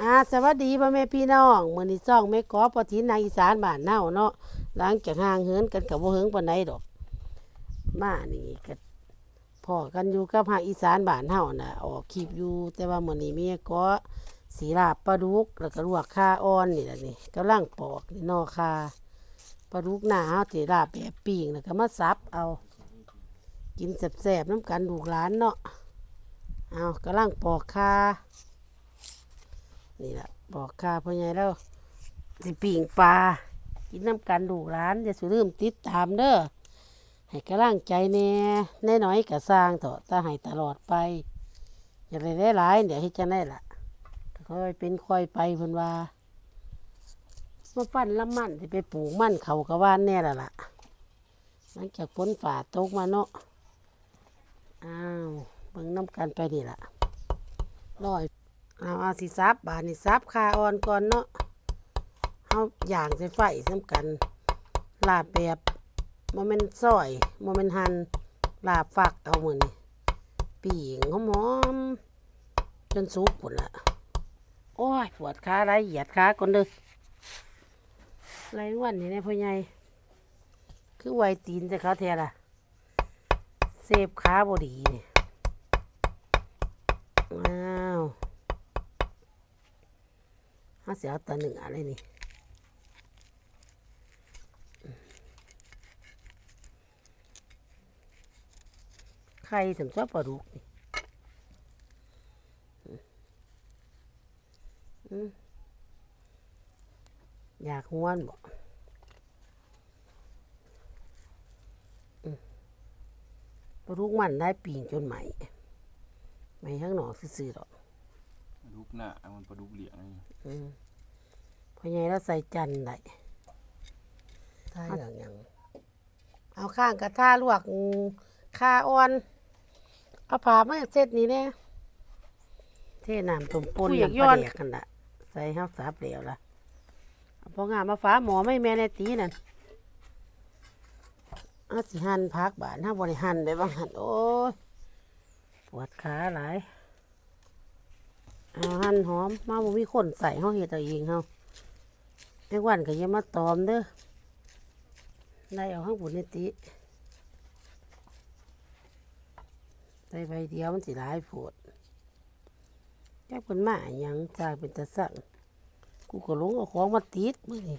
อ่าสวัสดีพ่อแม่พี่น้องมื้อนี้ซ่องแม่กอปอทินนางอีสานบ้านเฮาเนาะหลังจากห่างเหินกันกับบ่เหิงปานใดดอก มานี่ก็พ่อกันอยู่กับภาคอีสานบ้านเฮาน่ะออกคลิปอยู่ แต่ว่ามื้อนี้แม่กอสีลาบปลาดุกแล้วก็ลวกคาอ่อนนี่แหละนี่กำลังปอกนี่นอคาปลาดุกหน้าเฮาสิลาบแบบปิ้งแล้วก็มาสับเอา กินแซ่บๆน้ำกันลูกหลานเนาะเอากำลังปอกคา นี่แหละบอกข้าพ่อใหญ่แล้วสิปิ่งปลากินน้ำกันดูร้านอย่าสุลืมติดตามเด้อให้กำลังใจแน่แน่น้อยกระสร้างเถอะถ้าให้ตลอดไป อย่าได้ได้หลายเดี๋ยวให้จะได้ละค่อยเป็นค่อยไปเพิ่นว่ามาฟันละมันสิไปปลูกมันเขากระว่านแน่ละล่ะหลังจากฝนฝ่าตกมาเนาะอ้าวเบิ่งน้ำกันไปนี่ล่ะร้อย เอาเอาสิซับบานนี่ซับคาออนก่อนเนาะเอาอย่างใส่ไฟสำกันลาบแบบโมเมนต์ซอยโมเมนต์หันลาบฝักเอาเหมือนี่ปีงหอมจนสุกหมดละโอ้ยปวดขาไรเหยียดขาก่อนเด้อไรวันนี่นะพ่อใหญ่คือไวตีนจะเขาแท้ล่ะเซฟขาบดีเนี่ยว้าว เขาเสียตัวหนึ่งอะไรนี่ไข่ถึงชอบปลาดุกนี่อยากห้วนบ่อืมปลาดุกมันได้ปีงจนใหม่ไม่ข้างนอกซื่อๆหรอก ดุกหน้ามันปลาดุกเหลียงนี่อืมพอใหญ่แล้วใส่จันได้ใช่หรือยังเอาข้างกระทาลวกคาอ่อน เอาผ่ามาเสร็จนี้เนี่ยเทน้ำต้มปนน้ำปลาแดกกันละใส่ห้าสับเหลวละเอาพองามมาฟ้าหมอไม่แม่ในตีนั่นเอาสิหั่นพักบานถ้าบริหั่นได้บ้างหั่นโอ้ยปวดขาหลายเอา หั่นหอม มาบ่มีคนใส่เฮาเฮ็ดเอาเองเฮาจังวันก็อย่ามาตอมเด้อได้เอาข้างบนนี่ติใส่ใบเดียวมันสิหลายโพดจักเพิ่นมาหยังจ่ายเป็นตะสั่งกูก็ลงเอาของมาติดมื้อนี้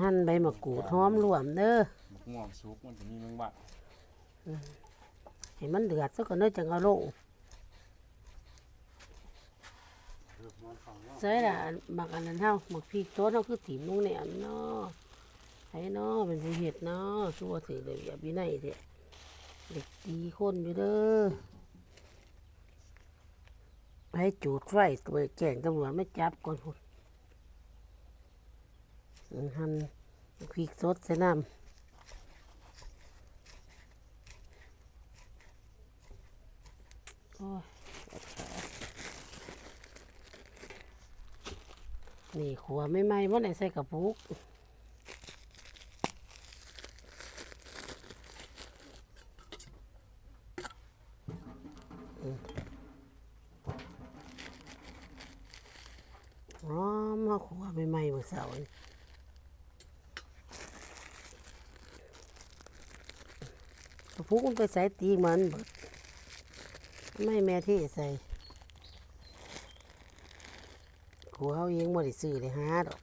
หั่นใบมะกรูดหอมรวมเด้อบักม่วงสุกมันจะมีแมงบัดให้มันเดือดซะก่อนเด้อจังเอาลง ใส่ละหมักอันนั้นเฮาหมักพริกโต๊ดเฮาคือถิ่มลงในอันเนาะให้เนาะเป็นสิเฮ็ดเนาะชั่วถือเลยอย่าบินัยเด้อเด็กตีคนอยู่เด้อให้จูดไฟตัวแจ้งตำรวจไม่จับก่อนพุ่นหั่นพริกสดใส่น้ำโอ้ยปวดขา นี่ขัวไม่ไหม้ว่าไหนใส่กระปุกอืมอ๋อมาขัวไม่ไหม้เมื่อเสาร์นี่กระปุกมันไปใส่ตีมันเบิดไม่แม่ที่ใส่ ขัวเขาเองบ่ได้ซื้อเลยหาดอก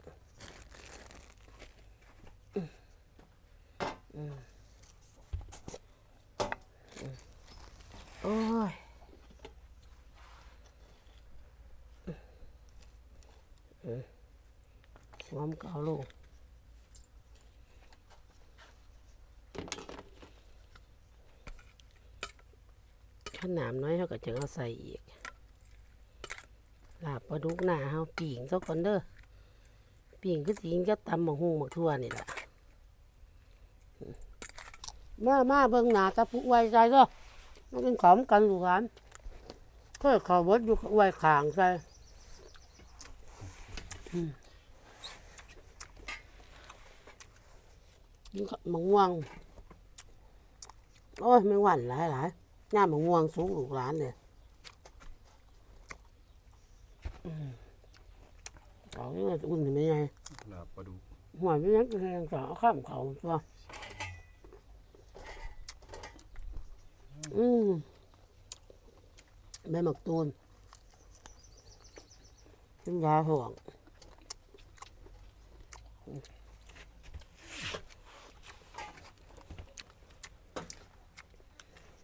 อืมอืมอืมโอ้ยอืมหอมเกเอาลูกถ้าหนามน้อยเขาก็จะเอาใส่อีก ลาบปลาดุกหน้าเฮาปิ่งซะก่อนเด้อปิ่งคือสิงจะตำหมกฮุ่งหมกทั่วนี่ล่ะมามาเบิ่งหน้าตะปุไว้ใจเด้อมันเป็นของกันลูกหลานเคยเขอเบิดอยู่ไว้ข้างใส่อืมกินกับมะม่วง โอ้ยไม่หวั่นหลายหลายหน้ามะม่วงสูงลูกหลานเลย เขาเนี่ยอุ่นนี่ไม่ไงลาบปลาดุกหัวไม่ยังแทงสาวข้ามเขาตัวอืมใบหมักตูนเป็นยาห่วง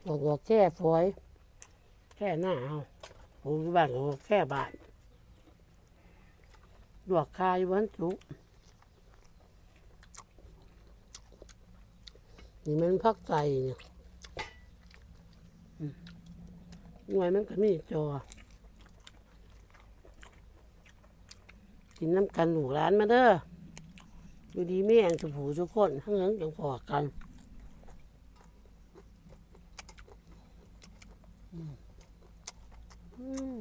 บอกว่าแค่ฝอยแค่หน้าเอาผมอยู่บ้านก็บอกแค่บ้าน ดวกคายวันจุกนี่มันพักใจเนี่ยหน่วยมันก็มีจอ กินน้ำกันหนูร้านมาเด้ออยู่ดีไม่แองสุผูทุกคนทั้งนั้นยังพอกันอืมอืม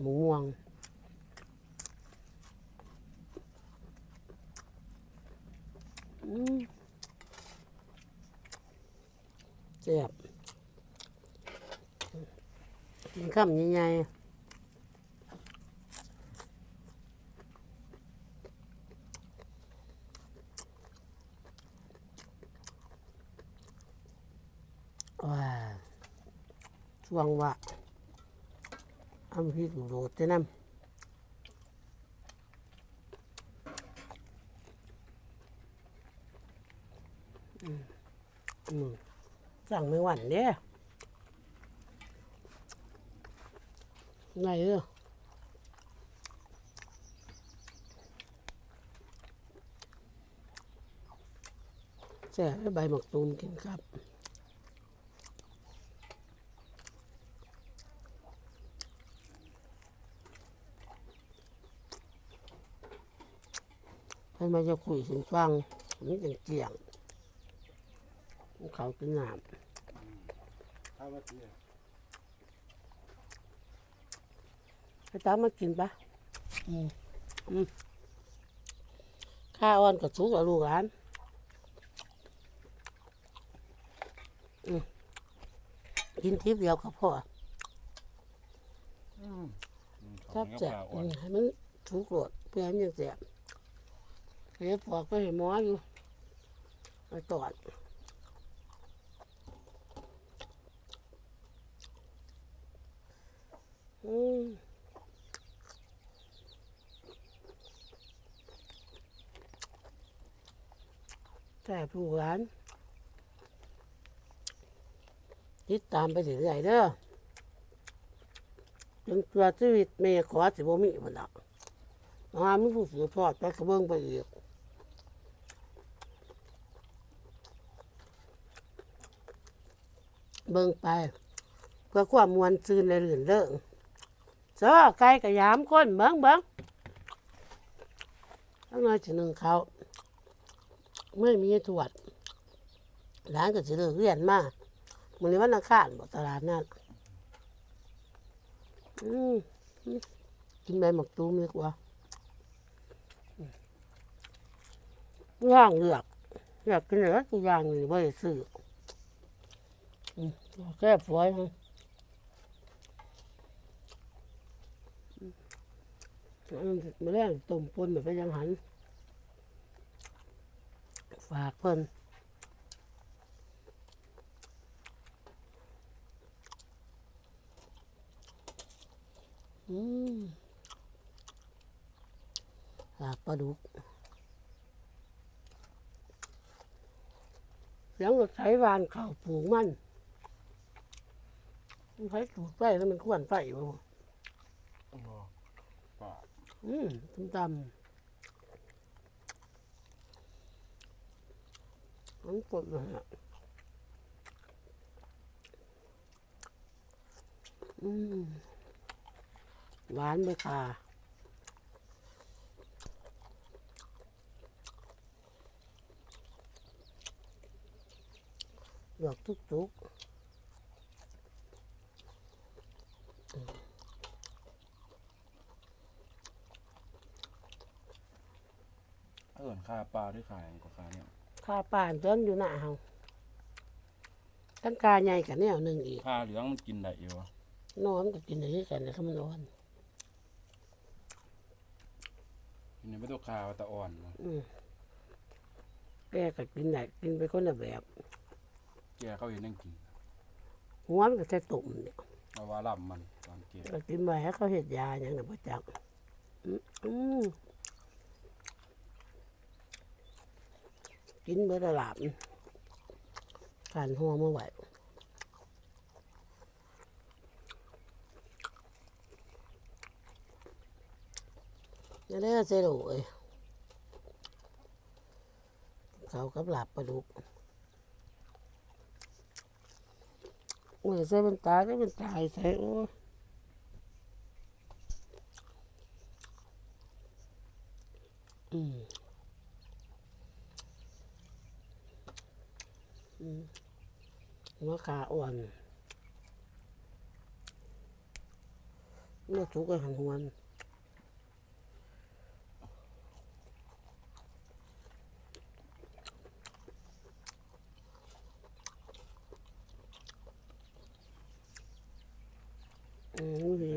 หมูม่วง เจ็บกินข้ามใหญ่ๆว้าช่วงวะอำพี่ดูโดดเจ้น้ำสั่งไม่หวันเด้ไงเออแซ่บใบหมักตูนกินครับ ให้มาจะคุยถึงฟังนี่จังเกี่ยงเขากินน้ข้าวเตี้ยำไปตามมากินปะอืม อืมข้าอ่อนกับสุกกับลูกหลานอืมกินทิพย์เดียวกับพ่ออืมชอบแจกอืมให้มันถูกโหลดเพื่อให้มันยังแสบ เฮ้ยปอกไปให้หมออยู่ไปตรวจอืมแต่ผู้หลานติดตามไปเรื่อยๆเด้อจนตัวชีวิตแม่ขอสิบ่มีมันละหามีผู้สืบทอดไปกระเบื้องไปอีก เบิ่งไป เพื่อความมวลซืนในหลื่นเริงเจ้าไก่กระยามคนเบิ่งเบิ่งทั้งน้อยสิหนึ่งเขาไม่มีถวดร้านก็สิเลิกเรียนมามื้อนี้วันอังคารบ่ตลาดนัดอืมอืมกินใบหมักตูมดีกว่าอย่างเลือกอยากกินอะไรก็ย่างนี่ไม่ได้ซื้อ แค่ฝอยฮะอืมอันนั้นมาแรงต้มปนแบบไปยังหัน ฝากเพิ่นอืมลาบปลาดุกเสียงรถไถวานเข้าปลูกมัน มันไถปลูกไฟแล้วมันขวนไฟอยู่ปลาอืมตุ้มตำมันปวดเลยอะอืมหวานไหมค่ะดอกทุกๆ ทุกเอิ้นข้าปลาด้วยขายกว่าขายเนี่ยข้าป่านต้นอยู่หน้าเฮาตั้งกาใหญ่กับแนวหนึ่งอีกผ้าเหลืองมันกินได้อยู่นอนก็กินได้คือกันนะครับมันนอนกินได้ไม่ต้องคาวตะอ่อนอืมแกก็กินได้กินไปคนละแบบ แกเขาเห็นนั่งกินหัวมันก็จะตุ่มเนี่ยเอาว่าล่ำมันตอนเก็บก็กินไปให้เขาเห็ดยาอย่างนั้นประจักอืมอืม กินเบอร์ตลาดการหัวเมาไหวนี่ได้เซโร่เอ้ยเขากับหลับปลาดุกโอ้ยใส่เป็นตาก็เป็นตายใส่โอ้มอืม หัวขาอ่อนเมื่อสุกก็หันหวนอืมดี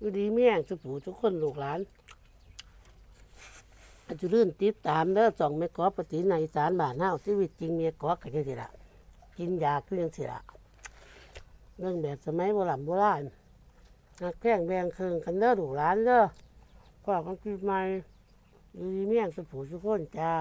ดูดีแม่งสุผูทุกคนลูกหลาน จจะลื่นติดตามเด้อสองไม่กอปฏิในสารบ้านเน่าชีวิตจริงเมียกอกันยังสิละกินยาคือจังสิละเรื่องแบบสมัยโบราณโบราณนักแข่งแบ่งครึ่งกันเด้อดูร้านเด้อพ่อกันปีใหม่ดีเมี่ยงสุผูสุขคนจ้า